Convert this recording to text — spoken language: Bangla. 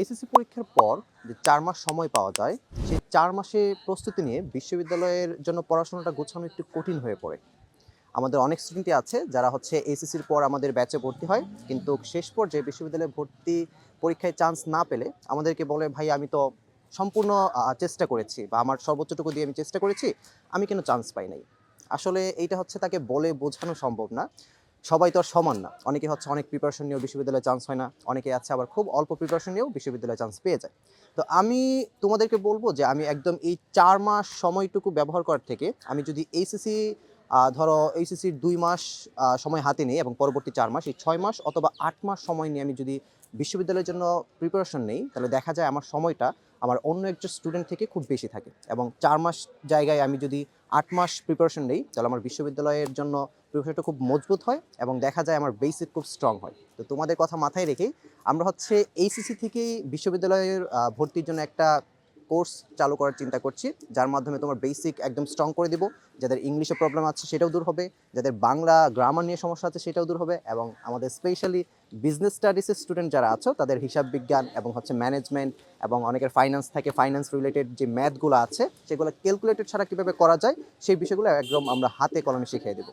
এসএসসি পরীক্ষার পর যে চার মাস সময় পাওয়া যায়, সেই চার মাসে প্রস্তুতি নিয়ে বিশ্ববিদ্যালয়ের জন্য পড়াশোনাটা গোছানো একটু কঠিন হয়ে পড়ে। আমাদের অনেক স্টুডেন্টই আছে যারা হচ্ছে এসএসসির পর আমাদের ব্যাচে ভর্তি হয়, কিন্তু শেষ পর্যায়ে বিশ্ববিদ্যালয়ে ভর্তি পরীক্ষায় চান্স না পেলে আমাদেরকে বলে, ভাই, আমি তো সম্পূর্ণ চেষ্টা করেছি বা আমার সর্বোচ্চটুকু দিয়ে আমি চেষ্টা করেছি, আমি কেন চান্স পাই নাই? আসলে এইটা হচ্ছে তাকে বলে বোঝানো সম্ভব না। সবাই তো আর সমান না। অনেকে হচ্ছে অনেক প্রিপারেশন নিয়েও বিশ্ববিদ্যালয়ে চান্স হয় না অনেকে আছে আবার খুব অল্প প্রিপারেশন নিয়েও বিশ্ববিদ্যালয়ে চান্স পেয়ে যায়। তো আমি তোমাদেরকে বলব যে আমি একদম এই চার মাস সময়টুকু ব্যবহার করার থেকে আমি যদি এইচএসসি ধরো এইচএসসির দুই মাস সময় হাতে নিই এবং পরবর্তী চার মাস, এই ছয় মাস অথবা আট মাস সময় নিয়ে আমি যদি বিশ্ববিদ্যালয়ের জন্য প্রিপারেশন নেই, তাহলে দেখা যায় আমার সময়টা আমার অন্য একজন স্টুডেন্ট থেকে খুব বেশি থাকে এবং চার মাস জায়গায় আমি যদি আট মাস প্রিপারেশন নেই, তাহলে আমার বিশ্ববিদ্যালয়ের জন্য প্রিপারেশনটা খুব মজবুত হয় এবং দেখা যায় আমার বেসিক খুব স্ট্রং হয়। তো তোমাদের কথা মাথায় রেখেই আমরা হচ্ছে এইসিসি থেকেই বিশ্ববিদ্যালয়ের ভর্তির জন্য একটা কোর্স চালু করার চিন্তা করছি, যার মাধ্যমে তোমার বেসিক একদম স্ট্রং করে দিব, যাদের ইংলিশে প্রবলেম আছে সেটাও দূর হবে, যাদের বাংলা গ্রামার নিয়ে সমস্যা আছে সেটাও দূর হবে, এবং আমাদের স্পেশালি বিজনেস স্টাডিসের স্টুডেন্ট যারা আছো, তাদের হিসাব বিজ্ঞান এবং হচ্ছে ম্যানেজমেন্ট এবং অনেকের ফাইন্যান্স থাকে ফাইন্যান্স রিলেটেড যে ম্যাথগুলো আছে, সেগুলো ক্যালকুলেটেড ছাড়া কীভাবে করা যায়, সেই বিষয়গুলো একদম আমরা হাতে কলমে শিখিয়ে দেবো।